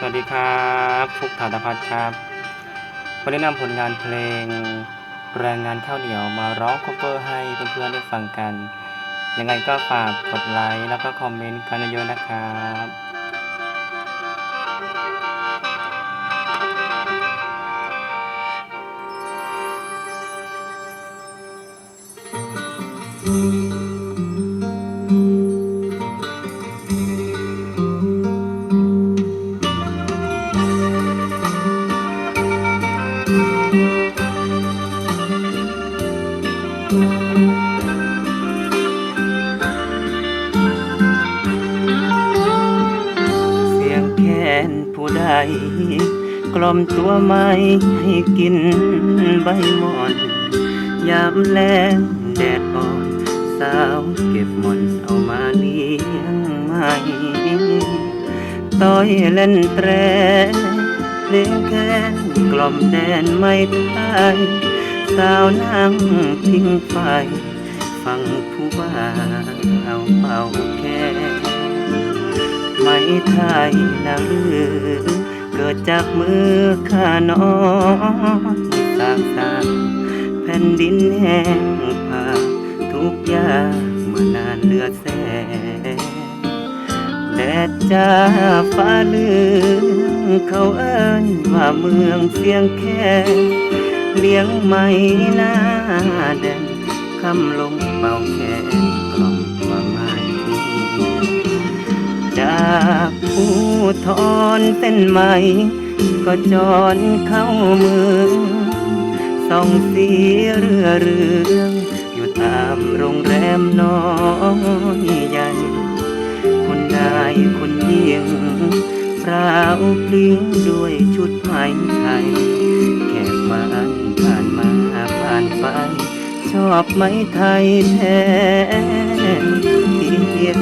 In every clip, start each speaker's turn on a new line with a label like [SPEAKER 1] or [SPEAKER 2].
[SPEAKER 1] สวัสดีครับฟุกถาตพัฒน์ครับวันนี้นำผลงานเพลงแรงงานข้าวเหนียวมาร้องคเวอร์ให้เพื่อนๆได้ฟังกัน ยังไงก็ฝากกดไลค์แล้วก็คอมเมนต์กันเยอะๆนะครับเกล่อมตัวไม่ให้กินใบหมอน ยามแลงแดดอ่อน สาวเก็บหมอนเอามาเลี้ยงใหม่ต้อยเล่นแตรเพลงแค้นกล่อมแดนไม่ไทยสาวนั่งทิ้งไฟฟังผู้บ่าวเป่าแค้นไม่ไทยนะหรือ เกิดจากมือข้าน้องสร้างสร้างแผ่นดินแห้งผาทุกอย่างเมื่อนานเลือดแสนแดดจ้าฟ้าเลืองเขาเอิ้นว่าเมืองเสียงแค่เลี้ยงไม่หน้าแดนคำลงเป่าแขนกล่อมว่าไม่ จากผู้ทอนเส้นไหมก็จอนเข้าเมืองส่องสีเรือเรืองอยู่ตามโรงแรมน้อยใหญ่คนนายคนยิ่งพราวพลิ้งด้วยชุดไหมไทยแขกบ้านผ่านมาผ่านไป ชอบไหมไทยแท้เดียว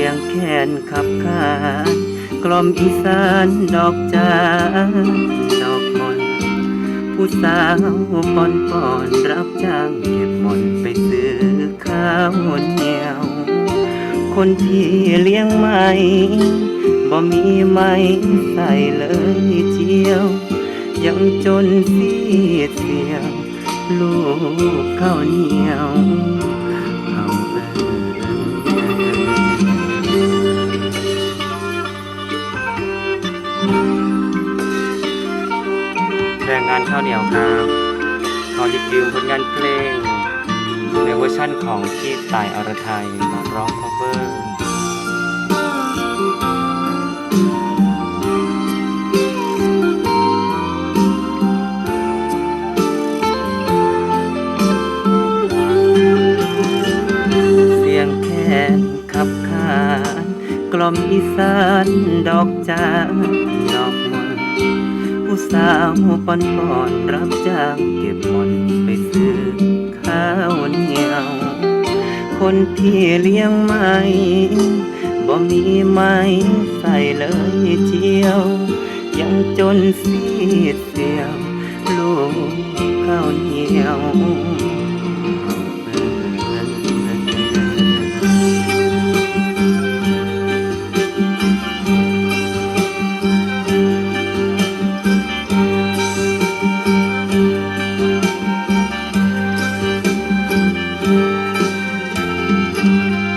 [SPEAKER 1] สียงแค้นขับขานกล่อมอีสานดอกจานดอกมอนผู้สาวปอนปอนรับจ้างเก็บมอนไปซื้อข้าวเหนียว คนที่เลี้ยงไม่บ่มีไม่ใส่เลยเจียว ยังจนเสียเสียวลูกข้าวเหนียว แรงงานข้าวเหนียวครับขอหยิบยืมผลงานเพลงในเวอร์ชั่นของพี่ตายอรไทยมาร้องคอเวอร์ มอีสานดอกจานดอกมนผู้สาวปอนปอนรับจ้างเก็บมนไปซื้อข้าวเหนียว คนที่เลี้ยงไม่บ่มีไม้ใส่เลยเจียว ยังจนเสียเสียว ลูกข้าวเหนียว Música